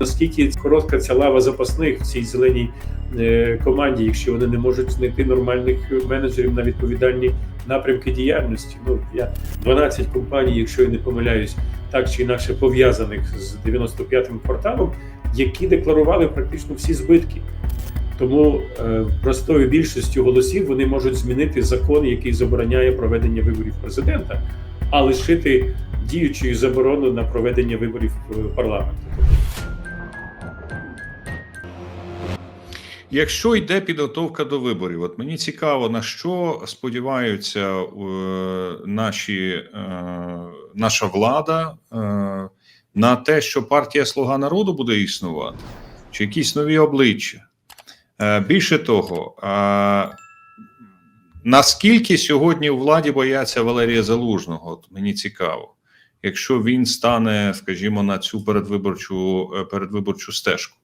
Наскільки коротка ця лава запасних в цій зеленій е, команді, якщо вони не можуть знайти нормальних менеджерів на відповідальні напрямки діяльності? Ну я 12 компаній, якщо я не помиляюсь, так чи інакше пов'язаних з 95-м кварталом, які декларували практично всі збитки. Тому е, простою більшістю голосів вони можуть змінити закон, який забороняє проведення виборів президента, а лишити діючою заборону на проведення виборів е, парламенту. Якщо йде підготовка до виборів, от мені цікаво, на що сподіваються е, наші, е, наша влада е, на те, що партія Слуга народу буде існувати, чи якісь нові обличчя. Більше того, наскільки сьогодні у владі бояться Валерія Залужного? От мені цікаво, якщо він стане, скажімо, на цю передвиборчу, передвиборчу стежку.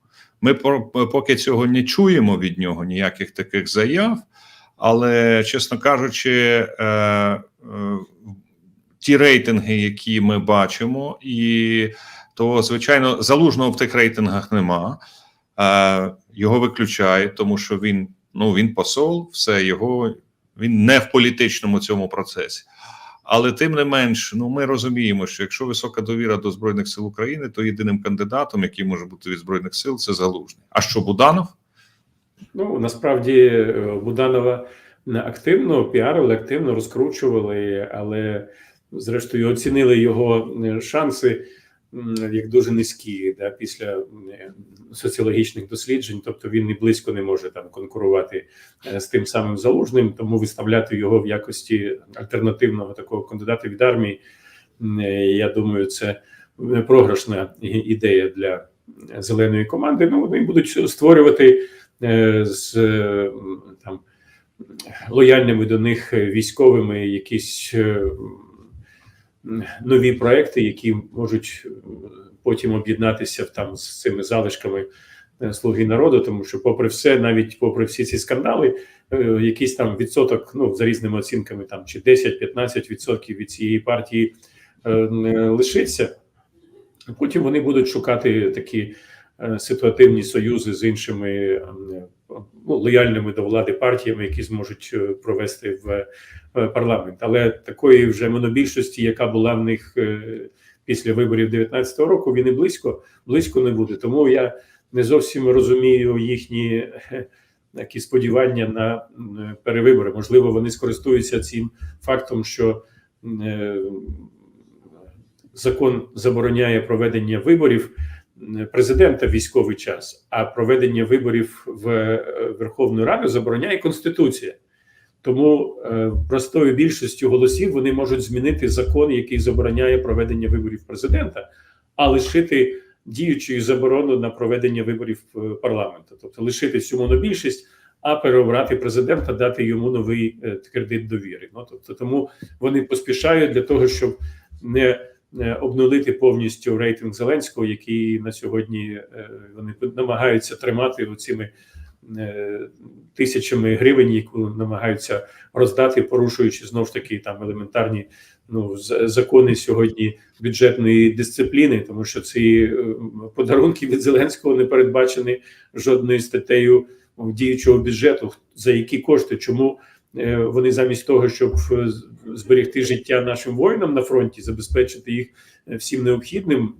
Ми по- поки цього не чуємо від нього ніяких таких заяв, але, чесно кажучи, е, е, ті рейтинги, які ми бачимо, і то, звичайно, залужного в тих рейтингах нема. Е, його виключають, тому що він ну він посол, все його він не в політичному цьому процесі. Але тим не менш, ну ми розуміємо, що якщо висока довіра до збройних сил України, то єдиним кандидатом, який може бути від збройних сил, це залужний. А що Буданов? Ну насправді е, Буданова активно піарили, активно розкручували, але зрештою оцінили його е, шанси як дуже низькі да, після е, соціологічних досліджень. Тобто він і близько не може там конкурувати е, з тим самим залужним, тому виставляти його в якості альтернативного такого кандидата від армії. е, Я думаю, це програшна ідея для зеленої команди. Ну вони будуть створювати з там лояльними до них військовими якісь нові проекти, які можуть е, потім об'єднатися там з цими залишками е, слуги народу, тому що, попри все, навіть попри всі ці скандали, е, якийсь там відсоток, ну за різними оцінками, там чи 10-15 відсотків від цієї партії лишиться. Потім вони будуть шукати такі ситуативні союзи з іншими е, ну, лояльними до влади партіями, які зможуть е, провести в е, парламент. Але такої вже монобільшості, яка була в них е, після виборів 2019 року, він і близько близько не буде. Тому я не зовсім розумію їхні е, такі сподівання на перевибори. Можливо, вони скористуються цим фактом, що е, закон забороняє проведення виборів президента військовий час, а проведення виборів в е, Верховну Раду забороняє Конституція. Тому е, простою більшістю голосів вони можуть змінити закон, який забороняє проведення виборів президента, а лишити діючою заборону на проведення виборів е, парламенту, тобто лишити цю монобільшість, а переобрати президента, дати йому новий кредит довіри. Ну тобто, тому вони поспішають для того, щоб не обнулити повністю рейтинг Зеленського, який на сьогодні е, вони намагаються тримати оцими е, тисячами гривень, яку намагаються роздати, порушуючи знов ж таки там елементарні ну закони сьогодні бюджетної дисципліни, тому що ці е, подарунки від Зеленського не передбачені жодною статтею діючого бюджету. За які кошти, чому е, вони замість того, щоб е, зберегти життя нашим воїнам на фронті, забезпечити їх е, всім необхідним,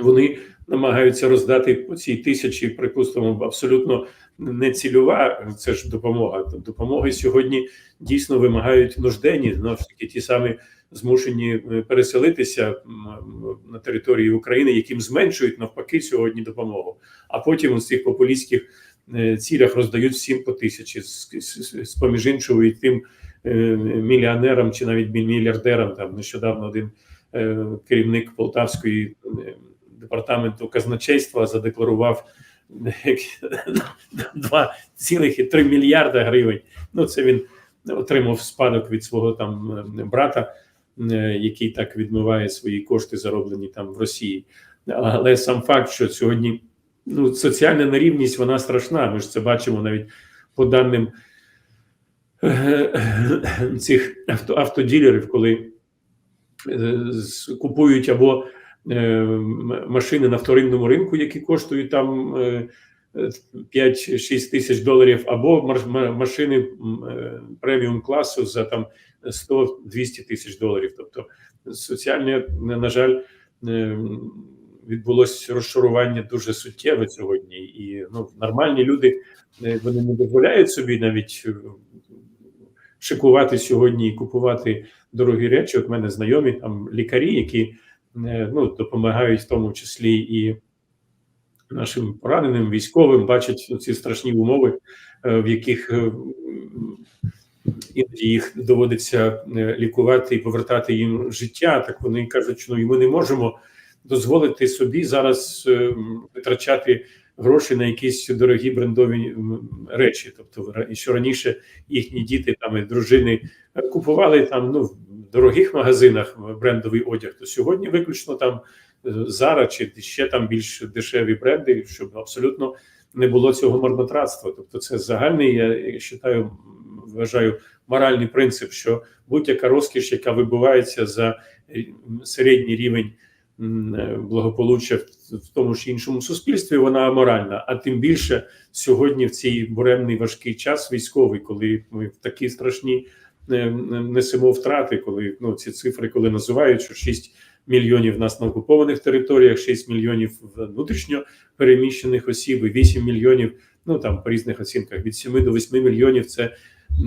вони намагаються роздати по цій тисячі, припустимо, абсолютно не цільова. Це ж допомога. Допомоги сьогодні дійсно вимагають нужденні, знову ж таки, ті самі змушені е, переселитися на території України, яким зменшують навпаки сьогодні допомогу. А потім у цих популістських е, цілях роздають всім по тисячі з, поміж іншого і тим е, мільйонерам чи навіть мільярдерам. Там нещодавно один е, керівник Полтавської е, департаменту казначейства задекларував 2,3 мільярда гривень. Ну це він отримав спадок від свого там е, брата, е, який так відмиває свої кошти, зароблені там в Росії. Але сам факт, що сьогодні ну, соціальна нерівність вона страшна. Ми ж це бачимо навіть по даним е, цих авто, автоділерів, коли е, купують або е, машини на вторинному ринку, які коштують там е, е, 5-6 тисяч доларів, або машини преміум класу за там 100-200 тисяч доларів. Тобто соціальне, на жаль, відбулось розшарування дуже суттєве сьогодні, і ну, нормальні люди е, вони не дозволяють собі навіть е, шикувати сьогодні і купувати дорогі речі. От мене знайомі там лікарі, які е, ну, допомагають в тому числі і нашим пораненим військовим, бачать ці страшні умови, в яких іноді їх доводиться лікувати і повертати їм життя. Так вони кажуть, що ну, і ми не можемо дозволити собі зараз е, витрачати гроші на якісь дорогі брендові речі. Тобто, що раніше їхні діти там і дружини купували там ну в дорогих магазинах брендовий одяг, то сьогодні виключно там е, Zara чи ще там більш дешеві бренди, щоб абсолютно не було цього марнотратства. Тобто, це загальний, я вважаю, вважаю моральний принцип, що будь-яка розкіш, яка вибивається за е, середній рівень благополуччя в тому чи іншому суспільстві, вона аморальна. А тим більше сьогодні в цей буремний важкий час військовий, коли ми в такі страшні е, несемо втрати, коли ну ці цифри, коли називають, що 6 мільйонів нас на окупованих територіях, 6 мільйонів внутрішньо переміщених осіб, і 8 мільйонів, ну там по різних оцінках, від 7 до 8 мільйонів це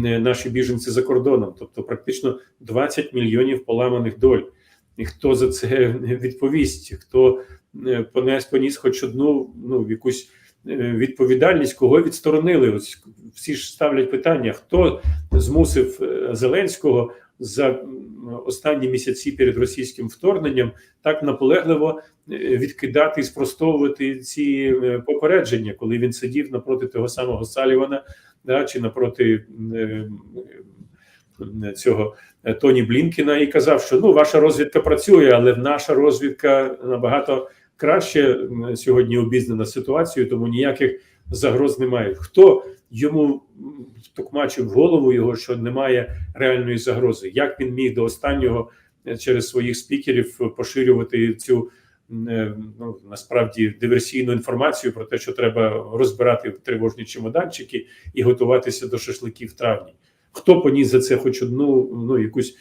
е, наші біженці за кордоном, тобто практично 20 мільйонів поламаних доль. І хто за це відповість? Хто е, понес поніс хоч одну ну якусь е, відповідальність, кого відсторонили? Ось всі ж ставлять питання: хто змусив е, Зеленського за останні місяці перед російським вторгненням так наполегливо відкидати і спростовувати ці попередження, коли він сидів напроти того самого Салівана, да, чи напроти цього е, Тоні Блінкіна і казав, що ну ваша розвідка працює, але наша розвідка набагато краще сьогодні обізнана ситуацією, тому ніяких загроз немає. Хто йому втокмачив голову його, що немає реальної загрози? Як він міг до останнього е, через своїх спікерів поширювати цю е, ну насправді диверсійну інформацію про те, що треба розбирати тривожні чемоданчики і готуватися до шашликів в травні? Хто поніс за це хоч одну ну якусь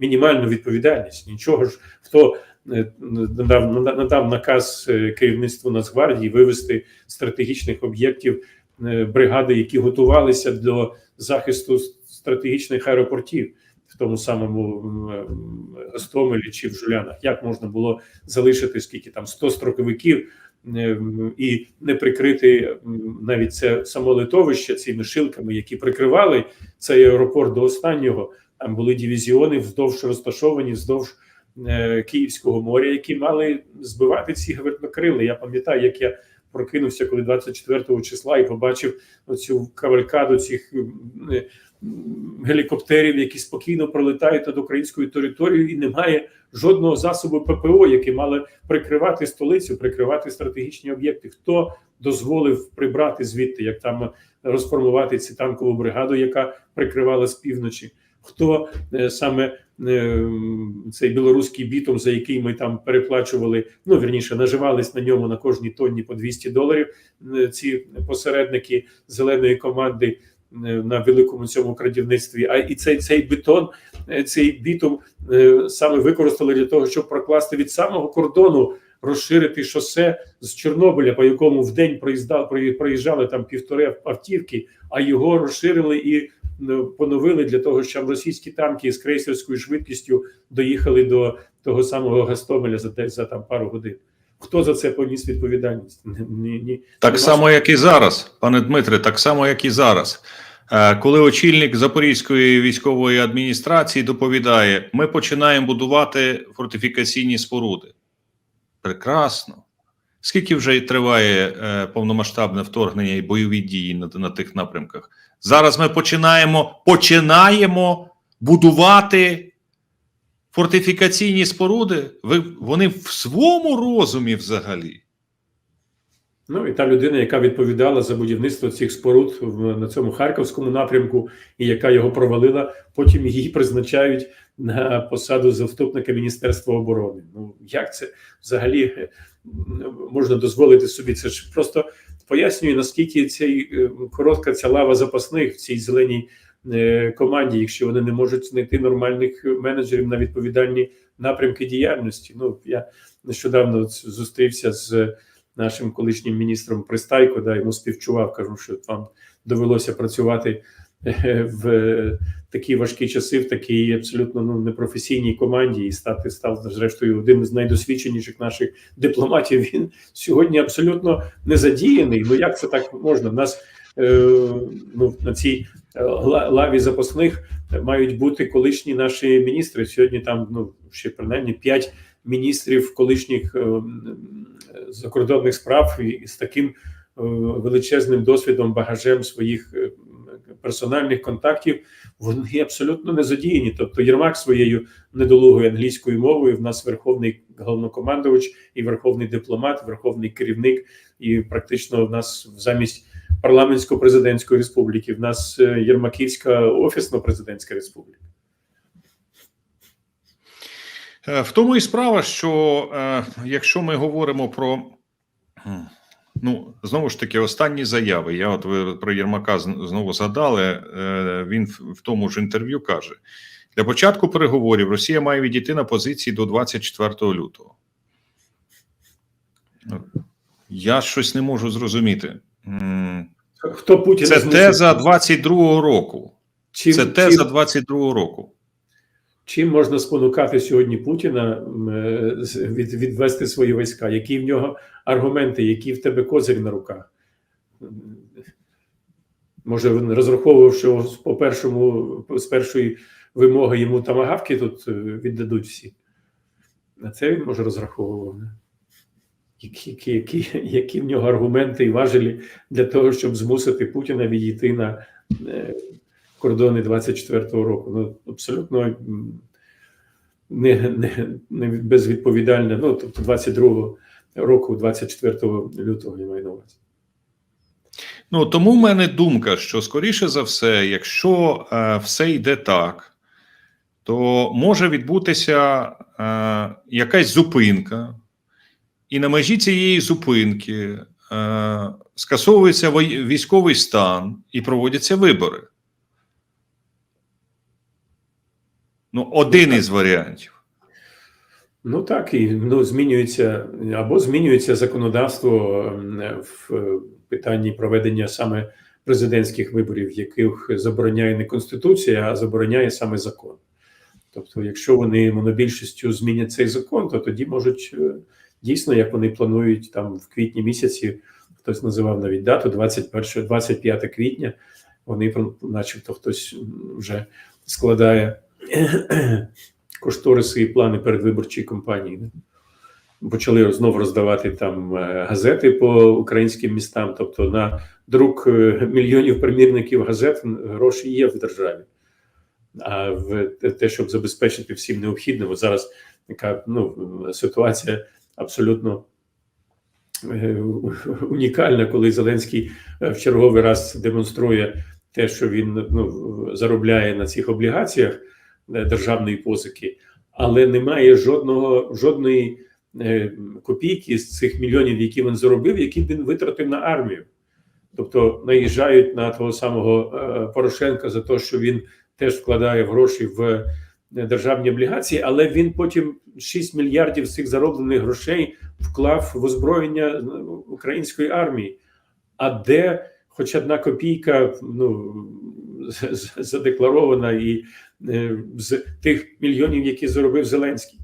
мінімальну відповідальність? Нічого ж хто е, надав надав наказ е, керівництву Нацгвардії вивести стратегічних об'єктів е, бригади, які готувалися до захисту стратегічних аеропортів в тому самому Гостомелі чи в Жулянах. Як можна було залишити скільки там 100 строковиків? Ем, І не прикрити навіть це само литовище цими шилками, які прикривали цей аеропорт до останнього. Там були дивізіони вздовж розташовані вздовж е, Київського моря, які мали збивати ці гвинтокрили. Я пам'ятаю, як я прокинувся, коли 24 числа і побачив оцю кавалькаду цих е, гелікоптерів, які спокійно пролетають над українською територією, і немає жодного засобу ППО, які мали прикривати столицю, прикривати стратегічні об'єкти. Хто дозволив прибрати звідти, як там розформувати цю танкову бригаду, яка прикривала з півночі? Хто е, саме е, цей білоруський бітом, за який ми там переплачували, ну вірніше наживались на ньому на кожній тонні по 200 доларів. е, Ці посередники зеленої команди е, на великому цьому крадівництві. А і цей цей бетон, е, цей бітум е, саме використали для того, щоб прокласти від самого кордону. Розширити шосе з Чорнобиля, по якому в день проїздав, проїжджали там півтори автівки, а його розширили і поновили для того, щоб російські танки з крейсерською швидкістю доїхали до того самого Гастомеля за за там пару годин. Хто за це поніс відповідальність? Ні, ні. Так Нема само, як і зараз, пане Дмитре, так само, як і зараз. Е, Коли очільник Запорізької військової адміністрації доповідає, ми починаємо будувати фортифікаційні споруди. Прекрасно. Скільки вже триває е, повномасштабне вторгнення і бойові дії на, на тих напрямках? Зараз ми починаємо, починаємо будувати фортифікаційні споруди. Вони в своєму розумі взагалі. Ну і та людина, яка відповідала за будівництво цих споруд на цьому харківському напрямку, і яка його провалила, потім її призначають на посаду заступника Міністерства оборони. Ну як це взагалі е, можна дозволити собі? Це ж просто пояснює наскільки цей е, коротка ця лава запасних в цій зеленій команді, якщо вони не можуть знайти нормальних менеджерів на відповідальні напрямки діяльності. Ну я нещодавно зустрівся з нашим колишнім міністром Пристайко, да йому співчував, кажу, що вам довелося працювати е, в такі важкі часи, в такій абсолютно ну непрофесійній команді, і стати став зрештою одним з найдосвідченіших наших дипломатів. Він сьогодні абсолютно не задіяний. Ну як це так можна? У нас е, ну на цій е, лаві запасних мають бути колишні наші міністри. Сьогодні там ну ще принаймні п'ять міністрів колишніх е, закордонних справ і з таким е, величезним досвідом, багажем своїх е, персональних контактів. Вони абсолютно не задіяні. Тобто Єрмак своєю недолугою англійською мовою в нас верховний головнокомандувач і верховний дипломат, верховний керівник, і практично в нас замість парламентсько-президентської республіки в нас е, Єрмаківська офісно-президентська республіка. Е, В тому і справа, що е, якщо ми говоримо про ну знову ж таки останні заяви. Я от ви про Єрмака знову згадали. Він в, тому ж інтерв'ю каже: для початку переговорів Росія має відійти на позиції до 24 лютого. Я щось не можу зрозуміти. Хто Путіна Це змусив? теза 22-го року. Чим, Це чим- теза 22-го року. Чим можна спонукати сьогодні Путіна е, від, відвести свої війська? Які в нього аргументи, які в тебе козирі на руках? Може, він розраховував, що по першому з першої вимоги йому тамагавки тут е, віддадуть всі. На це він може розраховував. Які, які, які в нього аргументи і важелі для того, щоб змусити Путіна відійти на е, кордони 24-го року. Ну, абсолютно не, не, не безвідповідальне. Ну, тобто 22-го року, 24 лютого, я маю на увазі. Ну тому в мене думка, що скоріше за все, якщо е, все йде так, то може відбутися е, якась зупинка, і на межі цієї зупинки е, скасовується військовий стан і проводяться вибори. Ну, один із варіантів. Ну так, і ну, змінюється або змінюється законодавство в е, питанні проведення саме президентських виборів, яких забороняє не Конституція, а забороняє саме закон. Тобто, якщо вони монобільшістю змінять цей закон, то тоді можуть е, дійсно, як вони планують там в квітні місяці, хтось називав навіть дату 21, 25 квітня. Вони начебто хтось вже складає кошториси і плани передвиборчої кампанії. Почали знову роздавати там е, газети по українським містам. Тобто на друк е, мільйонів примірників газет гроші є в державі. А в те, щоб забезпечити всім необхідним, зараз така ну, ситуація абсолютно е, унікальна, коли Зеленський е, в черговий раз демонструє те, що він ну, заробляє на цих облігаціях е, державної позики, але немає жодного жодної копійки з цих мільйонів, які він заробив, які він витратив на армію. Тобто наїжджають на того самого Порошенка за те, що він теж вкладає гроші в державні облігації, але він потім 6 мільярдів цих зароблених грошей вклав в озброєння е, української армії. А де хоч одна копійка ну, задекларована і е, з тих мільйонів, які заробив Зеленський.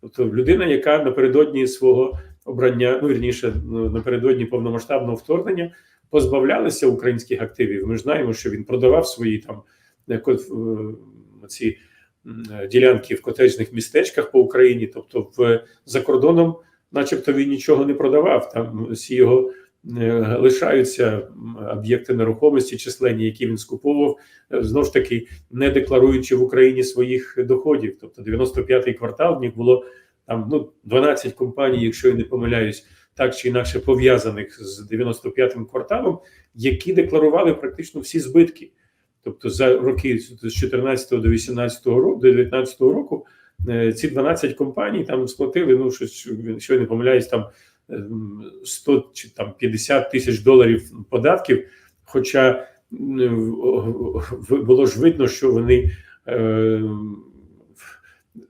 Тобто людина, яка напередодні свого обрання, ну вірніше, ну, напередодні повномасштабного вторгнення, позбавлялися українських активів. Ми ж знаємо, що він продавав свої там е, ці ділянки в котеджних містечках по Україні, тобто в за кордоном, начебто, він нічого не продавав. Там всі його е, лишаються об'єкти нерухомості, численні, які він скуповував, е, знову ж таки, не декларуючи в Україні своїх доходів. Тобто 95-й квартал в них було там ну 12 компаній, якщо я не помиляюсь, так чи інакше пов'язаних з 95-м кварталом, які декларували практично всі збитки. Тобто за роки з 14 до 18 року, до 19 року ці 12 компаній там сплатили, ну щось, що я не помиляюсь, там ем, 100 чи там 50 тисяч доларів податків. Хоча було ж видно, що вони е,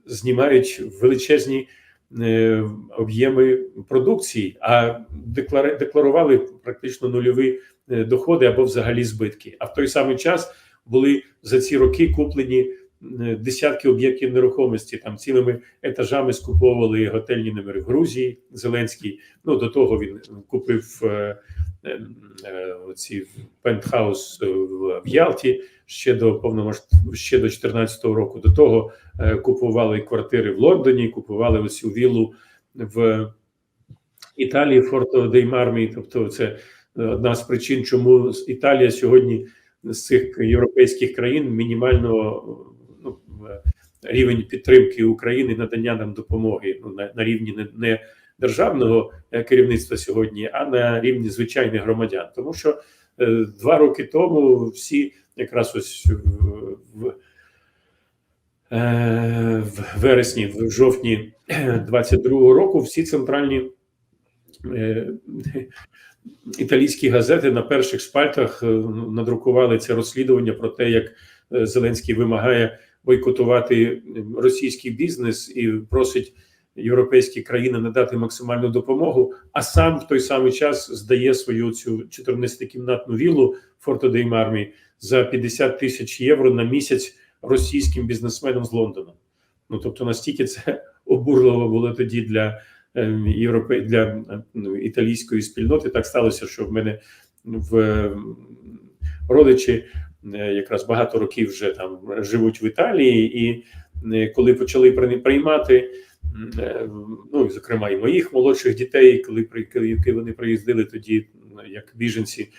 знімають величезні е, об'єми продукції, а декларували практично нульові е, доходи або взагалі збитки. А в той самий час були за ці роки куплені е, десятки об'єктів нерухомості. Там цілими етажами скуповували готельні номери в Грузії. Зеленський. Ну до того він купив е, е, ці пентхаус е, в Ялті ще до повномасштаб ще до 2014 року. До того е, купували квартири в Лондоні, купували ось цю віллу в Італії, Форто дей Мармі. Тобто, це е, одна з причин, чому Італія сьогодні з цих європейських країн мінімально ну, рівень підтримки України, надання нам допомоги ну, на, на рівні не, не державного е, керівництва сьогодні, а на рівні звичайних громадян. Тому що е, два роки тому всі якраз ось в, в, е, вересні, в жовтні 22-го року всі центральні е, італійські газети на перших шпальтах е, надрукували це розслідування про те, як е, Зеленський вимагає бойкотувати російський бізнес і просить європейські країни надати максимальну допомогу, а сам в той самий час здає свою цю 14-кімнатну віллу Форто дей Мармі за 50 тисяч євро на місяць російським бізнесменам з Лондона. Ну тобто настільки це обурливо було тоді для е, європе... для ну, італійської спільноти. Так сталося, що в мене в е, родичі е, якраз багато років вже там живуть в Італії, і е, коли почали при- приймати. е, Ну, зокрема, і моїх молодших дітей, коли коли вони приїздили тоді, ну, як біженці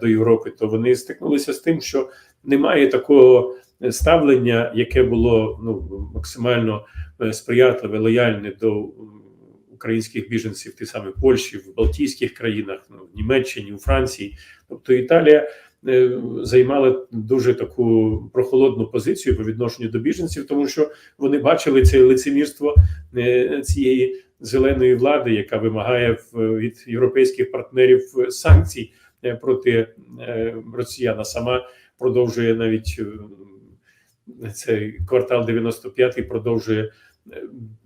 до Європи, то вони стикнулися з тим, що немає такого ставлення, яке було ну максимально сприятливе, лояльне до українських біженців, ті самі в Польщі, в Балтійських країнах, ну, в Німеччині, у Франції. Тобто Італія е, займала дуже таку прохолодну позицію по відношенню до біженців, тому що вони бачили це лицемірство е, цієї зеленої влади, яка вимагає від європейських партнерів санкцій е, проти росіян, сама продовжує навіть цей квартал 95-й продовжує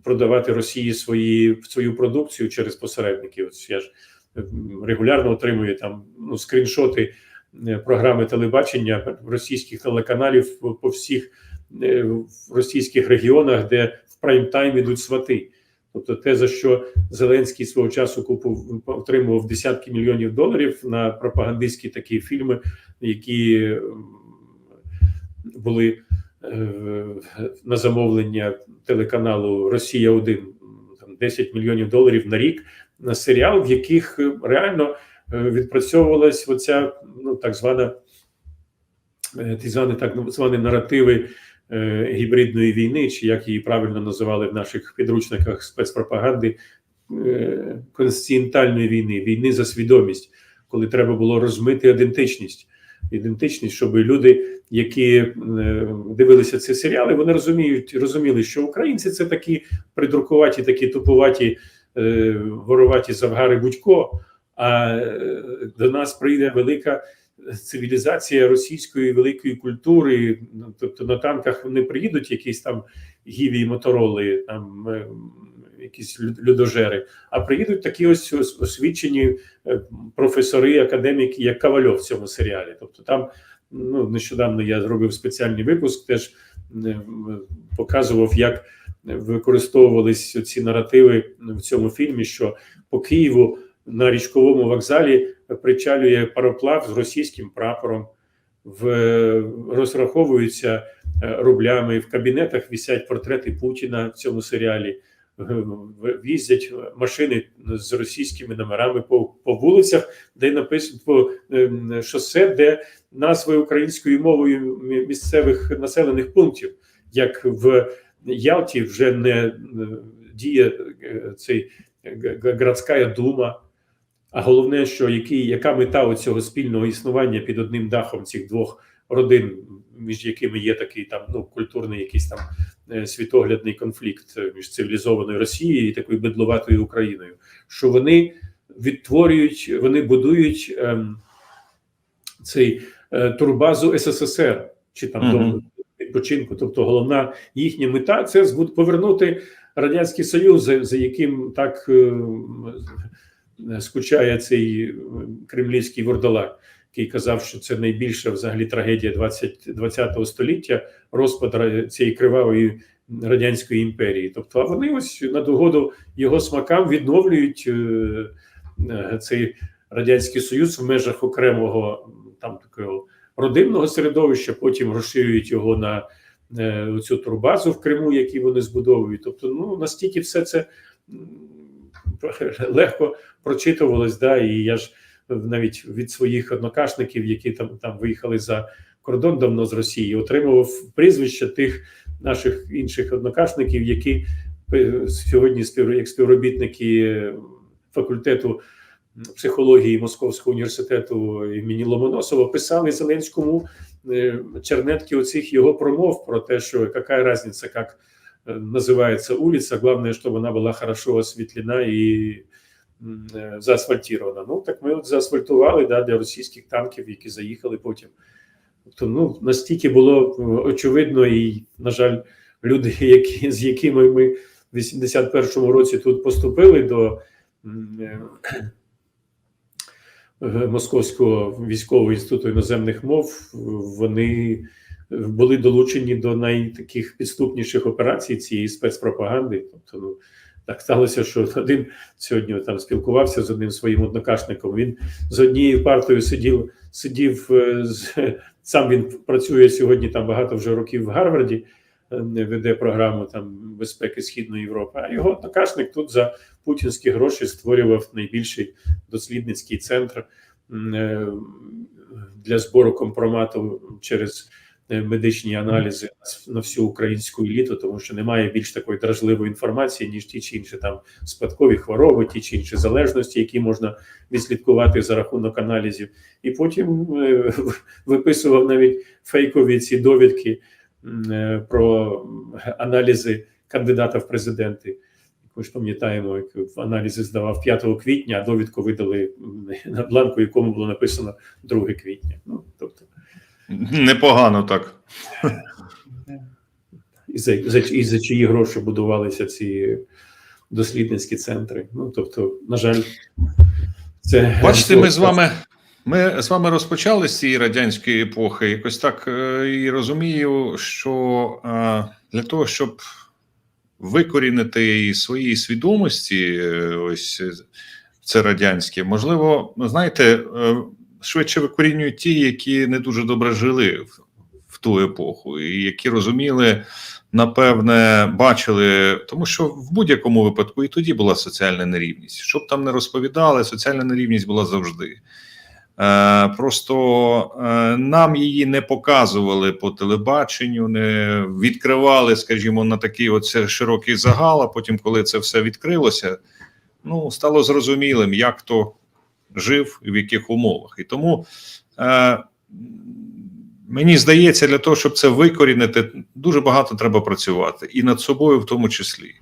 продавати Росії свої свою продукцію через посередників. Ось я ж е, регулярно отримую там ну, скріншоти е, програми телебачення російських телеканалів по всіх е, російських регіонах, де в прайм-тайм ідуть свати. Тобто, те, за що Зеленський свого часу купив, отримував десятки мільйонів доларів на пропагандистські такі фільми, які були на замовлення телеканалу Росія 1 там 10 мільйонів доларів на рік на серіал, в яких е, реально е, відпрацьовувалась оця ну так звана е, ті звані так звані наративи е, гібридної війни, чи як її правильно називали в наших підручниках спецпропаганди е, війни, війни за свідомість, коли треба було розмити ідентичність. Ідентичність, щоб люди, які е, дивилися ці серіали, вони розуміють, розуміли, що українці це такі придрукуваті, такі тупуваті, е, вороваті завгари будько. А е, до нас прийде велика цивілізація російської великої культури. Тобто на танках не приїдуть якісь там гіві і мотороли, там якісь люд- людожери, а приїдуть такі ось освічені е, професори, академіки, як Ковальов в цьому серіалі. Тобто там ну нещодавно я зробив спеціальний випуск, теж е, показував, як використовувались ці наративи в цьому фільмі, що по Києву на річковому вокзалі причалює пароплав з російським прапором, в розраховуються е, рублями. В кабінетах висять портрети Путіна в цьому серіалі. В'їздять машини з російськими номерами по, по вулицях, де написано по ем, шосе, де назви українською мовою місцевих населених пунктів, як в Ялті вже не е, діє е, цей г- г- дума. А головне, що який, яка мета цього спільного існування під одним дахом цих двох родин, між якими є такий там ну культурний якийсь там е, світоглядний конфлікт е, між цивілізованою Росією і такою бедлуватою Україною, що вони відтворюють, вони будують ем, цей е, турбазу СССР чи там дом відпочинку. Тобто, головна їхня мета це повернути радянський союз, за, за яким так е, скучає цей е, кремлівський вурдалак, який казав, що це найбільша взагалі трагедія 20, 20 століття, розпад цієї кривавої радянської імперії. Тобто, а вони ось на догоду його смакам відновлюють е, е, цей радянський союз в межах окремого там такого родинного середовища, потім розширюють його на е, цю турбазу в Криму, які вони збудовують. Тобто, ну настільки все це легко прочитувалось, да, і я ж навіть від своїх однокашників, які там там виїхали за кордон давно з Росії, отримував прізвища тих наших інших однокашників, які е, сьогодні як співробітники е, факультету психології Московського університету імені Ломоносова писали Зеленському е, чернетки оцих його промов про те, що яка різниця, як е, називається вулиця, головне, щоб вона була хорошо освітлена і е. Ну так ми от заасфальтували да, для російських танків, які заїхали потім. Тобто, ну настільки було е, очевидно, і, на жаль, люди, які, з якими ми в 81-му році тут поступили до е, Московського військового інституту іноземних мов, вони були долучені до найтаких підступніших операцій цієї спецпропаганди. Тобто, ну так сталося, що один сьогодні там спілкувався з одним своїм однокашником. Він з однією партою сидів, сидів е, з сам він працює сьогодні там багато вже років в Гарварді, е, веде програму там безпеки Східної Європи. А його однокашник тут за путінські гроші створював найбільший дослідницький центр е, для збору компромату через медичні аналізи на всю українську еліту, тому що немає більш такої дражливої інформації, ніж ті чи інші там спадкові хвороби, ті чи інші залежності, які можна відслідкувати за рахунок аналізів. І потім е, виписував навіть фейкові ці довідки е, про аналізи кандидата в президенти. Ми ж пам'ятаємо, як аналізи здавав 5 квітня, а довідку видали на бланку, якому було написано 2 квітня. Ну, Непогано так. і за, за, і за чиї гроші будувалися ці дослідницькі центри. Ну, тобто, на жаль, це Бачите, ми з вами. Ми з вами розпочали з цієї радянської епохи. Якось так е, і розумію, що е, для того, щоб викорінити із своєї свідомості, е, ось це радянське, можливо, ну, знаєте, швидше викорінюють ті, які не дуже добре жили в, в ту епоху, і які розуміли, напевне, бачили, тому що в будь-якому випадку і тоді була соціальна нерівність. Щоб там не розповідали, соціальна нерівність була завжди. Е, Просто е, нам її не показували по телебаченню, не відкривали, скажімо, на такий оце широкий загал. А потім, коли це все відкрилося, ну стало зрозумілим, як хто жив в яких умовах. І тому е, мені здається, для того, щоб це викорінити, дуже багато треба працювати, і над собою в тому числі.